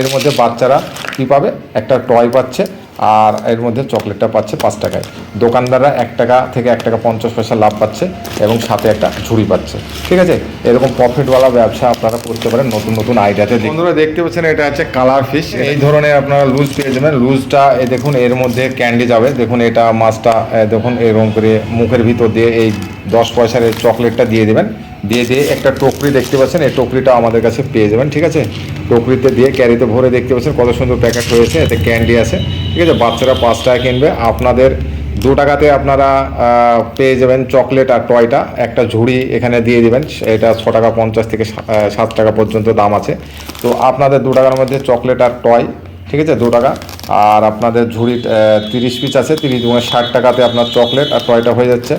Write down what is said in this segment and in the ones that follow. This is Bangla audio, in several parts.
এর মধ্যে বাচ্চারা কী পাবে? একটা টয় পাচ্ছে আর এর মধ্যে চকলেটটা পাচ্ছে পাঁচ টাকায়। দোকানদাররা এক টাকা থেকে এক টাকা পঞ্চাশ পয়সা লাভ পাচ্ছে এবং সাথে একটা ঝুড়ি পাচ্ছে। ঠিক আছে? এরকম প্রফিটওয়ালা ব্যবসা আপনারা করতে পারেন নতুন নতুন আইডিয়াতে বন্ধুরা দেখতে পাচ্ছেন এটা হচ্ছে কালার ফিশ এই ধরনের আপনারা লুজ পেয়ে যাবেন। লুজটা দেখুন এর মধ্যে ক্যান্ডি যাবে। দেখুন এটা মাছটা দেখুন এরকম করে মুখের ভিতর দিয়ে এই দশ পয়সার চকলেটটা দিয়ে দেবেন। দিয়ে দিয়ে একটা টোকরি দেখতে পাচ্ছেন এই টকরিটা আমাদের কাছে পেয়ে যাবেন। ঠিক আছে? টকরিতে দিয়ে ক্যারিতে ভরে দেখতে পাচ্ছেন কত সুন্দর প্যাকেট হয়েছে, এতে ক্যান্ডি আছে। ঠিক আছে, বাচ্চারা পাঁচ টাকা কিনবে। আপনাদের দু টাকাতে আপনারা পেয়ে যাবেন চকলেট আর টয়টা একটা ঝুড়ি এখানে দিয়ে দিবেন, এটা ছ টাকা পঞ্চাশ থেকে সাত টাকা পর্যন্ত দাম আছে। তো আপনাদের দু টাকার মধ্যে চকলেট আর টয় ঠিক আছে, দু টাকা। আর আপনাদের ঝুড়ি তিরিশ পিস আছে, তিরিশ দুগুণে ষাট টাকাতে আপনার চকলেট আর টয়টা হয়ে যাচ্ছে।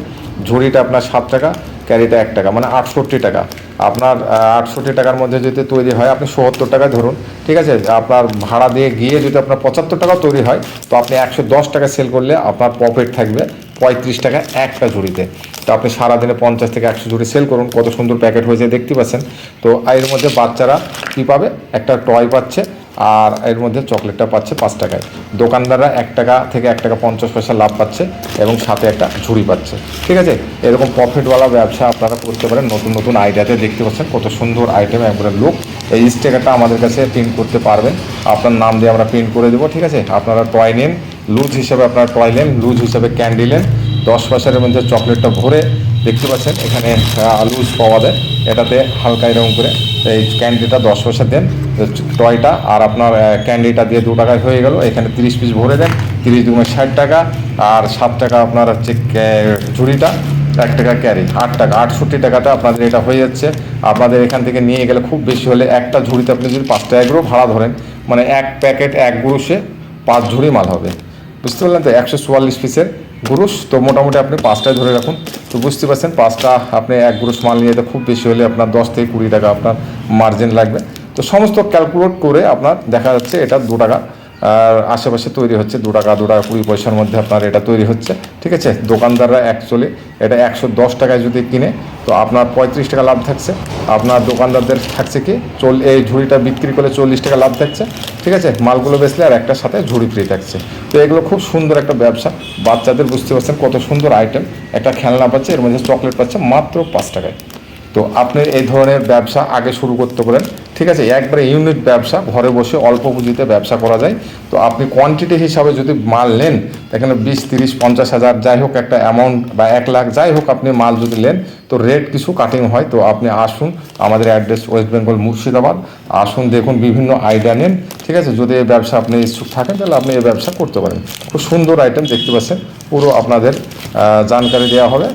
ঝুড়িটা আপনার সাত টাকা, ক্যারিটা এক টাকা মানে আটষট্টি টাকা। আপনার আটষট্টি টাকার মধ্যে যদি তৈরি হয়, আপনি সত্তর টাকায় ধরুন, ঠিক আছে? আপনার ভাড়া দিয়ে গিয়ে যদি আপনার পঁচাত্তর টাকাও তৈরি হয়, তো আপনি একশো দশ টাকা সেল করলে আপনার প্রফিট থাকবে পঁয়ত্রিশ টাকা একটা ঝুড়িতে। তো আপনি সারাদিনে পঞ্চাশ থেকে একশো ঝুড়ি সেল করুন, কত সুন্দর প্যাকেট হয়েছে, দেখতে পাচ্ছেন? তো এর মধ্যে বাচ্চারা কী পাবে? একটা টয় পাচ্ছে আর এর মধ্যে চকলেটটা পাচ্ছে পাঁচ টাকায়। দোকানদাররা এক টাকা থেকে এক টাকা পঞ্চাশ পয়সা লাভ পাচ্ছে এবং সাথে একটা ঝুড়ি পাচ্ছে। ঠিক আছে? এরকম প্রফিটওয়ালা ব্যবসা আপনারা করতে পারেন। নতুন নতুন আইডিয়াতে দেখতে পাচ্ছেন কত সুন্দর আইটেম একবারে লোক এই স্টিকারটা আমাদের কাছে প্রিন্ট করতে পারবেন। আপনার নাম দিয়ে আমরা প্রিন্ট করে দেবো, ঠিক আছে? আপনারা টয় নেন। লুজ হিসাবে আপনারা টয় নেন, লুজ হিসাবে ক্যান্ডি নেন। দশ পয়সার মধ্যে চকলেটটা ভরে দেখতে পাচ্ছেন, এখানে লুজ পাওয়া যায়। এটাতে হালকা এরকম করে এই ক্যান্ডিটা দশ পয়সা দেন। টয়টা আর আপনার ক্যান্ডিটা দিয়ে দু টাকায় হয়ে গেল। এখানে তিরিশ পিস ভরে দেন। তিরিশ দুগুণে ষাট টাকা। আর সাত টাকা আপনার হচ্ছে ঝুড়িটা এক টাকা ক্যারি আট টাকা, আটষট্টি টাকাতে আপনাদের এটা হয়ে যাচ্ছে। আপনাদের এখান থেকে নিয়ে গেলে খুব বেশি হলে একটা ঝুড়িতে আপনি যদি পাঁচটা এগরো ভাড়া ধরেন মানে এক প্যাকেট এক গুরুষে পাঁচ ঝুড়ি মাল হবে। বুঝতে পারলেন তো? একশো চুয়াল্লিশ পিসের গুরুষ তো মোটামুটি আপনি পাঁচটায় ধরে রাখুন। তো বুঝতে পারছেন, পাঁচটা আপনি এক গ্রোস মাল নিয়ে খুব বেশি হলে আপনার দশ থেকে কুড়ি টাকা আপনার মার্জিন লাগবে। তো সমস্ত ক্যালকুলেট করে আপনার দেখা যাচ্ছে এটা দু টাকা। আর আশেপাশে তৈরি হচ্ছে দু টাকা দু টাকা কুড়ি পয়সার মধ্যে আপনার এটা তৈরি হচ্ছে, ঠিক আছে? দোকানদাররা অ্যাকচুয়ালি এটা একশো দশ টাকায় যদি কিনে, তো আপনার পঁয়ত্রিশ টাকা লাভ থাকছে। আপনার দোকানদারদের থাকছে কি, চল, এই ঝুড়িটা বিক্রি করলে চল্লিশ টাকা লাভ থাকছে, ঠিক আছে? মালগুলো বেচলে আর একটার সাথে ঝুড়ি ফ্রি থাকছে। তো এগুলো খুব সুন্দর একটা ব্যবসা। বাচ্চাদের বুঝতে পারছেন কত সুন্দর আইটেম একটা খেলনা পাচ্ছে, এর মধ্যে চকলেট পাচ্ছে মাত্র পাঁচ টাকায়। তো আপনি এই ধরনের ব্যবসা আগে শুরু করতে পারেন। ঠিক আছে, একবারে ইউনিট ব্যবসা, ঘরে বসে অল্প পুঁজিতে ব্যবসা করা যায়। তো আপনি কোয়ান্টিটি হিসাবে যদি মাল নেন এখানে বিশ, তিরিশ, পঞ্চাশ হাজার, যাই হোক একটা অ্যামাউন্ট বা এক লাখ, যাই হোক আপনি মাল যদি নেন, তো রেট কিছু কাটিং হয়। তো আপনি আসুন আমাদের অ্যাড্রেস ওয়েস্ট বেঙ্গল মুর্শিদাবাদ, আসুন দেখুন বিভিন্ন আইডিয়া নেন। ঠিক আছে, যদি এই ব্যবসা আপনি ইচ্ছুক থাকেন, তাহলে আপনি এই ব্যবসা করতে পারেন। খুব সুন্দর আইটেম দেখতে পাচ্ছেন। পুরো আপনাদের জানকারি দেওয়া হবে।